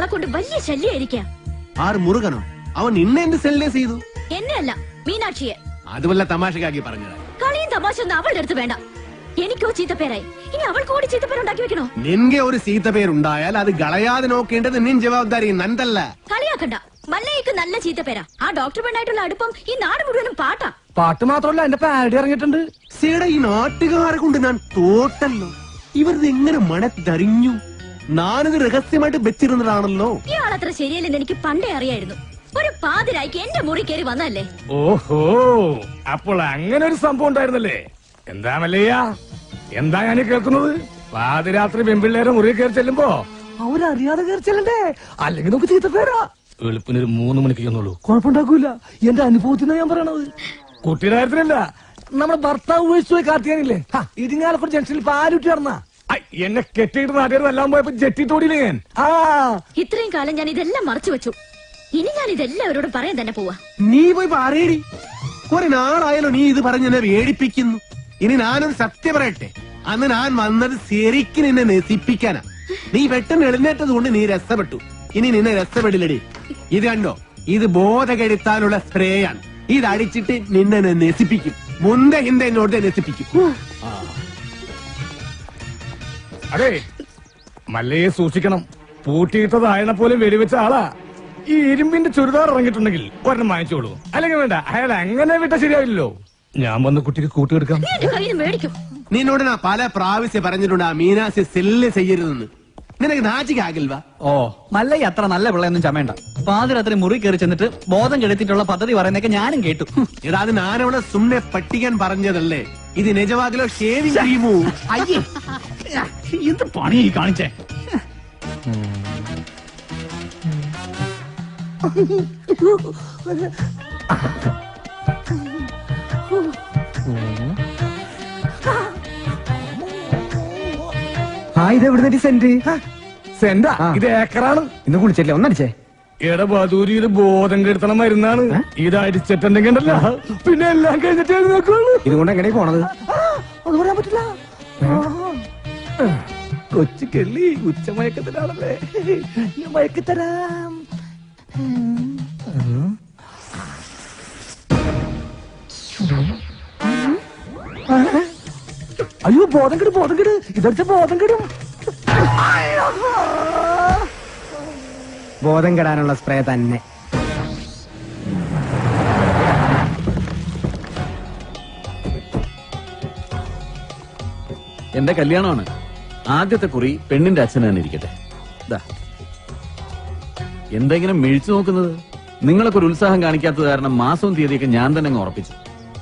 ആളെ കൊണ്ട് വലിയ ശല്യായിരിക്കാം. ആറ് മുറുകനോ? അവൻ ഇന്നെ എന്ത് സെല്ലേ ചെയ്തു? എന്നെയല്ല മീനാക്ഷിയെ. അതുപോലെ തമാശക്കാക്കി പറഞ്ഞത്. കളിയും തമാശ ഒന്നും അവളുടെ അടുത്ത് വേണ്ട. എനിക്കോ ചീത്തപ്പേരായി. ഇനി അവൾക്ക് കൂടി ചീത്തപ്പേരുണ്ടാക്കി വെക്കണോ? നിന്റെ ഒരു ചീത്തപ്പേരുണ്ടായാൽ അത് കളയാതെ നോക്കേണ്ടത് നിൻ ജവാബ്ദാരി നന്ദല്ല കളിയാക്കണ്ട. മല്ലയ്ക്ക് നല്ല ചീത്തപ്പേരാ. ആ ഡോക്ടർ പെണ്ണായിട്ടുള്ള അടുപ്പം ഈ നാട് മുഴുവനും പാട്ടാ. പാട്ട് മാത്രമല്ല എന്റെ പാരഡി ഇറങ്ങിയിട്ടുണ്ട്. സീട ഈ നാട്ടുകാരെ കൊണ്ട് ഞാൻ തോട്ടല്ലോ. ഇവരിത് എങ്ങനെ മണത്തറിഞ്ഞു ഞാനിത് രഹസ്യമായിട്ട് വെച്ചിരുന്നതാണല്ലോ ഇയാളത്ര ശരിയല്ലെന്ന് എനിക്ക് പണ്ടേ അറിയായിരുന്നു. ഒരു പാതിരായിക്ക് എന്റെ മുറി കയറി വന്നല്ലേ ഓഹോ അപ്പോൾ അങ്ങനെ ഒരു സംഭവം ഉണ്ടായിരുന്നല്ലേ? എന്താ മല്ലയ്യ? എന്താ ഞാൻ കേൾക്കുന്നത്? പാതിരാത്രി പെൺപിള്ളേരെ മുറി കയറി ചെല്ലുമ്പോ അവരറിയാതെ കയറി ചെല്ലണ്ടേ? അല്ലെങ്കിൽ നമുക്ക് ചീത്ത പേരാ. വെളുപ്പിന് ഒരു മൂന്ന് മണിക്ക് ചെന്നുള്ളൂ കുഴപ്പമുണ്ടാക്കൂല. എന്റെ അനുഭവത്തിനാ ഞാൻ പറയണത്. കുട്ടിയുടെ കാര്യത്തിലല്ല നമ്മുടെ ഭർത്താവ് ഉപയോഗിച്ചു പോയി കാർത്തികാനില്ലേ ഇരിങ്ങാലക്കുടി ജംഗ്ഷനിൽ പാലുറ്റി നടന്ന. എന്നെ കെട്ടിയിട്ട് നാട്ടുകാർ എല്ലാം പോയപ്പോ ജെട്ടി തോടിയില്ലേ ഞാൻ? ആ. ഇത്രയും കാലം ഞാൻ ഇതെല്ലാം മറച്ചു വെച്ചു. ഇനി ഞാൻ ഇതെല്ലാവരോടും പറയാൻ തന്നെ പോവാ. നീ പോയി പറയടി കുറെ നാളായാലോ നീ ഇത് പറഞ്ഞ് എന്നെ വേടിപ്പിക്കുന്നു. ഇനി ഞാനൊരു സത്യം പറയട്ടെ. അന്ന് ഞാൻ വന്നത് ശരിക്കും നിന്നെ നശിപ്പിക്കാനാ. നീ പെട്ടെന്ന് എഴുന്നേറ്റത് കൊണ്ട് നീ രസപ്പെട്ടു ഇനി നിന്നെ രസപ്പെടില്ലടി ഇത് കണ്ടോ? ഇത് ബോധകെടുത്താനുള്ള സ്പ്രേയാണ്. ഇത് അടിച്ചിട്ട് നിന്നെ ഞാൻ നശിപ്പിക്കും. മുന്ത ഹിന്ദ എന്നോട് നശിപ്പിക്കും. അതെ മല്ലയെ സൂക്ഷിക്കണം. പൂട്ടിയിട്ടതായണ പോലെ വെടിവെച്ച ആളാ. ഈ ഇരുമ്പിന്റെ ചുരിദാർ ഇറങ്ങിയിട്ടുണ്ടെങ്കിൽ ഒരെണ്ണം വാങ്ങിച്ചോളൂ. അല്ലെങ്കിൽ വേണ്ട അയാൾ അങ്ങനെ വിട്ട ശരിയാവില്ലല്ലോ. ഞാൻ വന്ന് കുട്ടിക്ക് കൂട്ടിയെടുക്കാം നിന്നോട് ഞാൻ പല പ്രാവശ്യം പറഞ്ഞിട്ടുണ്ട് ആ മീനാസി സെല്ല് ചെയ്യരുതെന്ന്. നിനക്ക് നാച്ചിക്കാകില്ല ഓ മല്ലയ്യ അത്ര നല്ല പിള്ളയൊന്നും ചമയണ്ട. പാതിരാത്രി മുറി കയറി ചെന്നിട്ട് ബോധം കെടുത്തിട്ടുള്ള പദ്ധതി പറയുന്നൊക്കെ ഞാനും കേട്ടു. എടാ അത് ഞാനവിടെ സുമ്നെ പട്ടിക്കാൻ പറഞ്ഞതല്ലേ? ഇത് നിജവാകിലോ ഷേവിംഗ് ക്രീമോ അയ്യേ. എന്ത് പണി കാണിച്ചേ? ആ ഇത് എവിടുന്ന സെന്റ്? സെന്റാ? ഇത് ഏക്കറാണ്. ഇന്ന് കുളിച്ചില്ലേ? ഒന്നടിച്ചേ. എടാ ബദൂരി ഇത് ബോധം കെടുത്തണ മരുന്നാണ്. ഇത് ഉണ്ടല്ലോ. പിന്നെ എല്ലാം കഴിഞ്ഞിട്ട് ഇതുകൊണ്ട് എങ്ങനെ പോണത്? അത് പറയാൻ പറ്റില്ല. കൊച്ചു കെള്ളി ഉച്ചമയക്കത്തിലാണല്ലേ ഞാൻ മയക്കത്തരാം അയ്യോ ബോധം കെടും ബോധം കെട് ഇതടിച്ച ബോധം കെടും ബോധം കെടാനുള്ള സ്പ്രേ തന്നെ. എന്റെ കല്യാണമാണ്. ആദ്യത്തെ കുറി പെണ്ണിന്റെ അച്ഛൻ തന്നെ ഇരിക്കട്ടെ. എന്താ ഇങ്ങനെ മിഴിച്ചു നോക്കുന്നത്? നിങ്ങളൊക്കെ ഒരു ഉത്സാഹം കാണിക്കാത്തത് കാരണം മാസവും തീയതിയൊക്കെ ഞാൻ തന്നെ ഉറപ്പിച്ചു.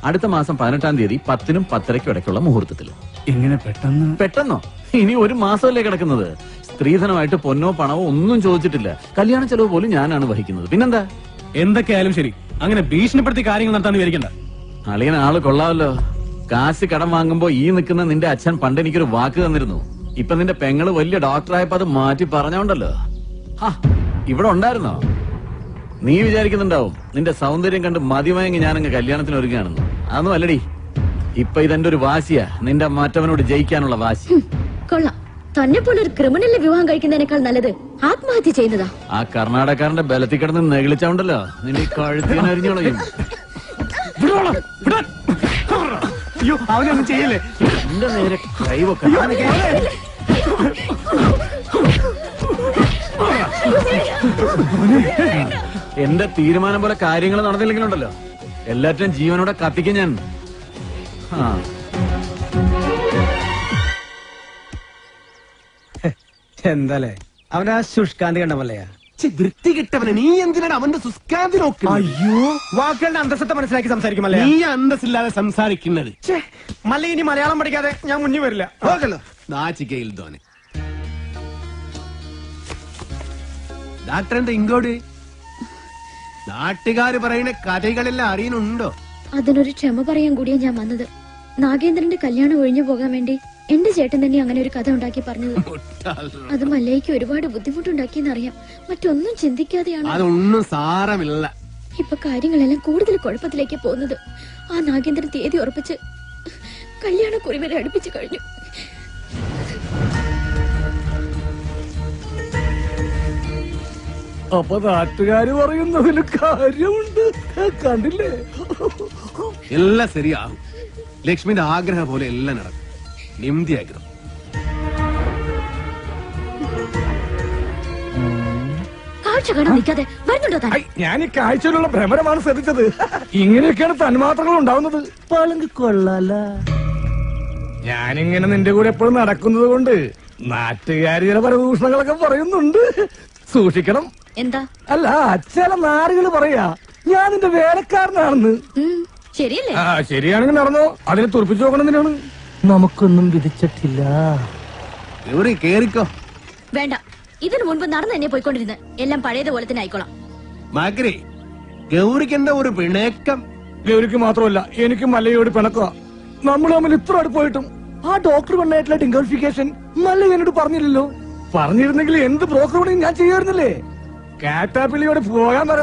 അടുത്ത മാസം പതിനെട്ടാം തീയതി പത്തിനും പത്തരയ്ക്കും ഇടയ്ക്കുള്ള മുഹൂർത്തത്തിൽ എങ്ങനെ പെട്ടെന്ന്? പെട്ടെന്നോ? ഇനി ഒരു മാസമല്ലേ കിടക്കുന്നത്. സ്ത്രീധനമായിട്ട് പൊന്നോ പണമോ ഒന്നും ചോദിച്ചിട്ടില്ല. കല്യാണ ചെലവ് പോലും ഞാനാണ് വഹിക്കുന്നത്. പിന്നെന്താ? എന്തൊക്കെയായാലും ശരി. അങ്ങനെ ഭീഷണിപ്പെടുത്തി കാര്യങ്ങൾ നടത്താൻ വിചാരിക്കണ്ട. അളിയൻ ആൾ കൊള്ളാമല്ലോ. കാശ് കടം വാങ്ങുമ്പോ ഈ നിൽക്കുന്ന നിന്റെ അച്ഛൻ പണ്ട് എനിക്കൊരു വാക്ക് തന്നിരുന്നു. ഇപ്പൊ നിന്റെ പെങ്ങൾ വലിയ ഡോക്ടറായപ്പോ അത് മാറ്റി പറഞ്ഞോണ്ടല്ലോ. ഇവിടെ ഉണ്ടായിരുന്നോ? നീ വിചാരിക്കുന്നുണ്ടാവും നിന്റെ സൗന്ദര്യം കണ്ട് മതിമയങ്ങി ഞാനങ്ങ് കല്യാണത്തിന് ഒരുങ്ങാണെന്ന് അതൊന്നും അല്ലടി. ഇപ്പൊ ഇതെന്റെ ഒരു വാശിയാ. നിന്റെ മറ്റവനോട് ജയിക്കാനുള്ള വാശി. കൊള്ളാം. തന്നെ പോലെ ഒരു ക്രിമിനലിനെ വിവാഹം കഴിക്കുന്നതിനേക്കാൾ നല്ലത് ആത്മഹത്യ ചെയ്യുന്നതാ. ആ കർണാടകക്കാരന്റെ ബലത്തിൽ കിടന്ന് നെകിളിച്ചോണ്ടല്ലോ നിന്റെ കഴുത്തിനരിഞ്ഞോളയും അയ്യോ അവനൊന്നും ചെയ്യല്ലേ? എന്റെ നേരെ കൈവൊക്കെ. എന്റെ തീരുമാനം പോലെ കാര്യങ്ങൾ നടന്നില്ലെങ്കിലുണ്ടല്ലോ. എല്ലാറ്റിനും ജീവനോടെ കത്തിക്കും ഞാൻ. ആ. എന്താലേ അവനാ ശുഷ്കാന്തി കണ്ട മല്ലയാ വൃത്തി കിട്ടവനെ നീ എന്തിനാണ് അവന്റെ സുസ്കാന്തി നോക്കുന്നത്? അയ്യോ. വാക്കുകളുടെ അന്തസ്സത്തെ മനസ്സിലാക്കി സംസാരിക്കുമല്ലേ നീ അന്തസ്സില്ലാതെ സംസാരിക്കുന്നത്. മല്ല ഇനി മലയാളം പഠിക്കാതെ ഞാൻ മുന്നിൽ വരില്ല. ഓക്കല്ലോ നാച്ചിക്കയിൽ തോനെ ഡാക്ടർ എന്താ ഇങ്ങോട്ട്? നാട്ടുകാര് പറയുന്ന കഥകളെല്ലാം അറിയുന്നുണ്ടോ? അതിനൊരു ക്ഷമ പറയാൻ കൂടിയാ ഞാൻ വന്നത്. നാഗേന്ദ്രന്റെ കല്യാണം ഒഴിഞ്ഞു പോകാൻ വേണ്ടി എന്റെ ചേട്ടൻ തന്നെ അങ്ങനെ ഒരു കഥ ഉണ്ടാക്കി പറഞ്ഞത്. അത് മല്ലയ്ക്ക് ഒരുപാട് ബുദ്ധിമുട്ടുണ്ടാക്കിയെന്നറിയാം. മറ്റൊന്നും ചിന്തിക്കാതെയാണ് അതൊന്നും സാരമില്ല. ഇപ്പൊ കാര്യങ്ങളെല്ലാം കൂടുതൽ കുഴപ്പത്തിലേക്ക് പോകുന്നത്. ആ നാഗേന്ദ്രൻ തീയതി ഉറപ്പിച്ച് കല്യാണ കുറിവരെ അടുപ്പിച്ചു കഴിഞ്ഞു. അപ്പൊ നാട്ടുകാര് പറയുന്നതിന് കാര്യമുണ്ട്. കണ്ടില്ലേ? എല്ലാം ശരിയാകും. ലക്ഷ്മിന്റെ ആഗ്രഹം പോലെ എല്ലാം നടക്കും. നിംതിയാഗ്രഹം കാഴ്ച കാണാൻ നിൽക്കാതെ വരുന്നുണ്ടോ താൻ? ഐ, ഞാൻ ഈ കാഴ്ചയിലുള്ള ഭ്രമരമാണ് ശ്രദ്ധിച്ചത്. ഇങ്ങനെയൊക്കെയാണ് തന്മാത്രകൾ ഉണ്ടാവുന്നത്. പളുങ്ക് കൊള്ളാല. ഞാനിങ്ങനെ നിന്റെ കൂടെ എപ്പോഴും നടക്കുന്നത് കൊണ്ട് നാട്ടുകാര് ചില പരദൂഷണങ്ങളൊക്കെ പറയുന്നുണ്ട്. സൂക്ഷിക്കണം. എന്താ? അല്ല ചില നാറുകൾ പറയാ ഞാൻ നിന്റെ വേലക്കാരനാണെന്ന്. ഉം, ശരിയല്ലേ? ആ ശരിയാണെങ്കിൽ നടന്നോ. അതിനെ തുറപ്പിച്ചു നോക്കണം എന്തിനാണ് നമുക്കൊന്നും വിധിച്ചിട്ടില്ല. ഗൗരി കേറിക്കോ. വേണ്ട. ഇതിനു മുൻപ് നടന്നു തന്നെ പോയിക്കൊണ്ടിരുന്ന്. എല്ലാം പഴയതുപോലെ തന്നെ ആയിക്കോളാം. മാക്രി ഗൗരിക്ക് എന്താ ഒരു പിണക്കം? ഗൗരിക്ക് മാത്രമല്ല എനിക്ക് മല്ലയോട് പിണക്കുക. നമ്മൾ തമ്മിൽ ഇത്ര അടുപ്പായിട്ടും ആ ഡോക്ടർ കൊണ്ടായിട്ടുള്ള ഡിംഗോഫിക്കേഷൻ മല്ല എന്നോട് പറഞ്ഞില്ലല്ലോ. പറഞ്ഞിരുന്നെങ്കിൽ എന്ത് ബ്രോക്കർ പണിയും ഞാൻ ചെയ്യാറുന്നില്ലേ കാറ്റാപ്പിള്ളിയോട് പോകാൻ പറ.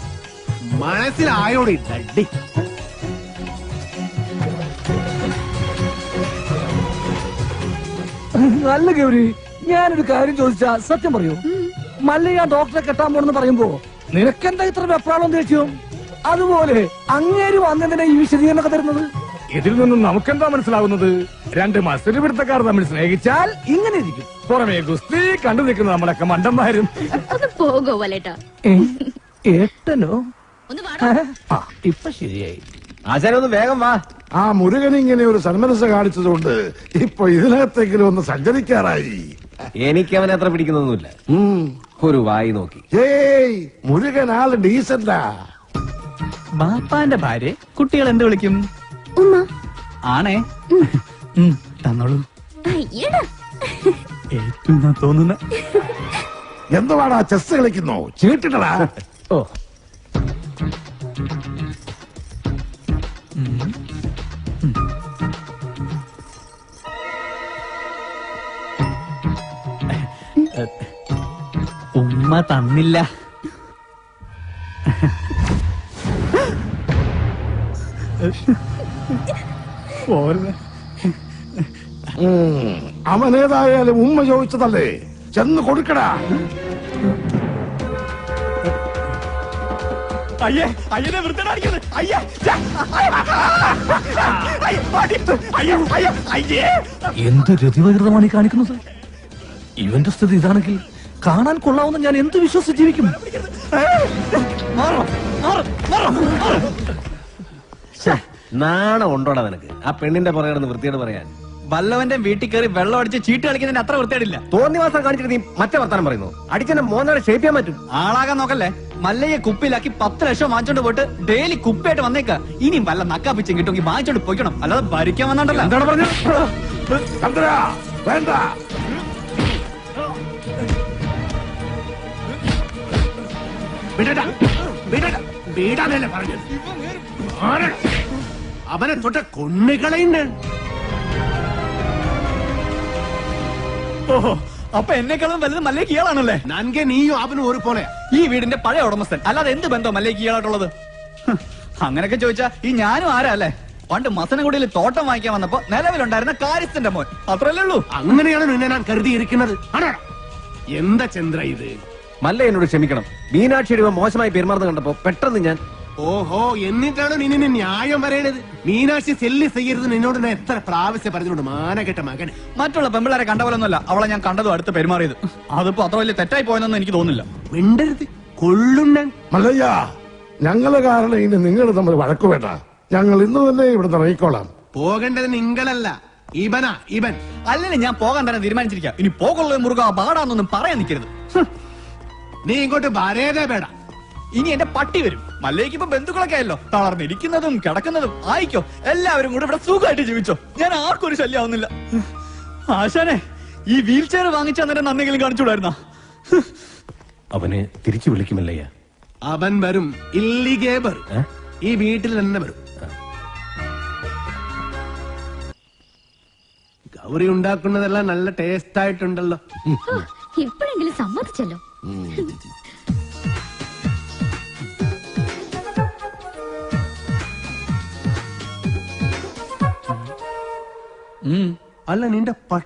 മനസ്സിലായോടി തട്ടി നല്ല ഗൗരി ഞാനൊരു കാര്യം ചോദിച്ചാ സത്യം പറയൂ. മല്ലയ്യ ഡോക്ടറെ കെട്ടാൻ പോണെന്ന് പറയുമ്പോ നിനക്കെന്താ ഇത്ര വെപ്രാളം തേച്ചു അതുപോലെ അങ്ങേര് വന്നതിനെ ഈ വിശദീകരണമൊക്കെ തരുന്നത്? ഇതിൽ നിന്നും നമുക്കെന്താ മനസ്സിലാവുന്നത്? രണ്ട് മത്സര പിടുത്തക്കാർ തമ്മിൽ സ്നേഹിച്ചാൽ ഇങ്ങനെ ഇരിക്കും. പുറമേ ഗുസ്തി കണ്ടു നിൽക്കുന്ന നമ്മളൊക്കെ മണ്ടന്മാരും. ഒന്ന് പോകോ വലേട്ടാ. ഏട്ടനോ? ഇപ്പൊ ശരിയായി. ആചാര്യ ഒന്ന് വേഗം വാ. ആ മുരുകൻ ഇങ്ങനെ ഒരു സന്മനസ് കാണിച്ചതുകൊണ്ട് ഇപ്പൊ ഇതിനകത്തെങ്കിലും ഒന്ന് സഞ്ചരിക്കാറായി. എനിക്ക് അവനെ അത്ര പിടിക്കുന്നൊന്നുമില്ല. ഒരു വായി നോക്കി. ഏയ് മുരുകൻ ആൾ ഡീസന്റാ. ബാപ്പാന്റെ ഭാര്യ കുട്ടികൾ എന്ത് വിളിക്കും? ഉമ്മ. ആണേ? തന്നോളൂ. തോന്നുന്ന എന്തുവാടാ ചെസ് കളിക്കുന്നു? ചീട്ടിട്ടടാ. ഓ ഉമ്മ തന്നില്ല. അവൻ ഏതായാലും അവനേതായാലും ഉമ്മ ചോദിച്ചതല്ലേ? ചെന്ന് കൊടുക്കടാ. അയ്യനെ അയ്യോ, അയ്യേ എന്ത് രതിവകൃതമാണ് ഈ കാണിക്കുന്നത്? ഇവന്റെ സ്ഥിതി ഇതാണെങ്കിൽ കാണാൻ കൊള്ളാവുന്ന ഞാൻ എന്ത് വിശ്വസിച്ച് ജീവിക്കും? നാണം ഉണ്ടോടാ നിനക്ക്? ആ പെണ്ണിന്റെ പുറകെ വൃത്തിയോട് പറയാൻ. വല്ലവന്റെ വീട്ടിൽ കയറി വെള്ളം അടിച്ച് ചീട്ട് കളിക്കുന്നതിന് അത്ര വൃത്തിയായിട്ടില്ല തോന്നിവാസം കാണിച്ചിട്ട് നീ മറ്റേ വർത്താനം പറയുന്നു. അടിച്ചെന്നെ മോന്നാടെ ഷേപ്പ് ചെയ്യാൻ പറ്റും. ആളാകാൻ നോക്കല്ലേ? മല്ലയെ കുപ്പിയിലാക്കി പത്ത് ലക്ഷം വാങ്ങിച്ചോണ്ട് പോയിട്ട് ഡെയിലി കുപ്പിയായിട്ട് വന്നേക്ക. ഇനിയും വല്ല നക്കാപ്പിച്ചും കിട്ടുമെങ്കിൽ വാങ്ങിച്ചോണ്ട് പോയിക്കണം. അല്ലാതെ ഭരിക്കാൻ വന്നോണ്ടല്ലോ. എന്താണ് വേണ്ട. വിടടാ, വിടടാ, വിടാനല്ലേ പറഞ്ഞത്? അവനെ തൊട്ട കൊണ്ണുകളയുണ്ട് ഓഹോ അപ്പൊ എന്നെക്കാളും വലുത് മല്ലേക്ക് ഇയാളാണല്ലേ? നൻകെ നീയും അവനും ഒരു പോലെ ഈ വീടിന്റെ പഴയ ഉടമസ്ഥൻ അല്ലാതെ എന്ത് ബന്ധം മല്ലേക്ക് ഇയാളായിട്ടുള്ളത്? അങ്ങനെയൊക്കെ ചോദിച്ചാ ഈ ഞാനും ആരാ അല്ലേ? പണ്ട് മസനഗുഡിയിൽ തോട്ടം വാങ്ങിക്കാൻ വന്നപ്പോ നിലവിലുണ്ടായിരുന്ന കാര്യത്തിന്റെ മോൻ. അത്രല്ലേ ഉള്ളൂ. അങ്ങനെയാണ് നിന്നെ ഞാൻ കരുതിയിരിക്കുന്നത്. എന്താ ചന്ദ്ര ഇത്? മല്ല എന്നോട് ക്ഷമിക്കണം. മീനാക്ഷിയുടെ ഇവ മോശമായി പെരുമാറുന്ന കണ്ടപ്പോ പെട്ടെന്ന് ഞാൻ ഓഹോ എന്നിട്ടാണ് നീ നിന്നെ ന്യായം പറയണത്? മീനാക്ഷി സെല്ലി ചെയ്യരുത് നിന്നോട് ഞാൻ എത്ര പ്രാവശ്യം പറഞ്ഞിട്ടുണ്ട്. മാനകെട്ട മകൻ. മറ്റുള്ള പെമ്പിളാരെ കണ്ട പോലൊന്നുമല്ല അവളെ ഞാൻ കണ്ടതും അടുത്ത് പെരുമാറിയത്. അതിപ്പോ അത്ര വലിയ തെറ്റായി പോയെന്നൊന്നും എനിക്ക് തോന്നുന്നില്ല. മിണ്ടരുത്. കൊള്ളുണ്ണൻ മല്ലയ്യ ഞങ്ങൾ കാരണം ഇനി നിങ്ങൾ തമ്മിൽ വഴക്കു വേണ്ട. ഞങ്ങൾ ഇന്ന് തന്നെ ഇവിടുന്ന് ഇറങ്ങിക്കോളാം. പോകേണ്ടത് നിങ്ങളല്ല. ഇവനാ ഇവൻ. അല്ലെങ്കിൽ ഞാൻ പോകാൻ തന്നെ തീരുമാനിച്ചിരിക്കാം. ഇനി പോകുള്ള മുറുക പാടാന്നൊന്നും പറയാൻ നിൽക്കരുത്. നീ ഇങ്ങോട്ട് വരേതേ പേട ഇനി എന്റെ പട്ടി വരും. മല്ലേക്ക് ഇപ്പൊ ബന്ധുക്കളൊക്കെ ആയല്ലോ. തളർന്നിരിക്കുന്നതും കിടക്കുന്നതും ആയിക്കോ. എല്ലാവരും കൂടെ ഇവിടെ സുഖമായിട്ട് ജീവിച്ചോ. ഞാൻ ആർക്കും ഒരു ശല്യാവുന്നില്ല. ആശാനെ ഈ വീൽ ചെയർ വാങ്ങിച്ച അന്നേരം നന്നെങ്കിലും കാണിച്ചുകൂടായിരുന്ന? അവനെ തിരിച്ചു വിളിക്കുമല്ലയ്യ. അവൻ വരും. ഇല്ലിഗേ വരും ഈ വീട്ടിൽ തന്നെ വരും. ഗൗരി ഉണ്ടാക്കുന്നതെല്ലാം നല്ല ടേസ്റ്റ് ആയിട്ടുണ്ടല്ലോ. ഇപ്പോഴെങ്കിലും സമ്മതിച്ചല്ലോ. അല്ല നിന്റെ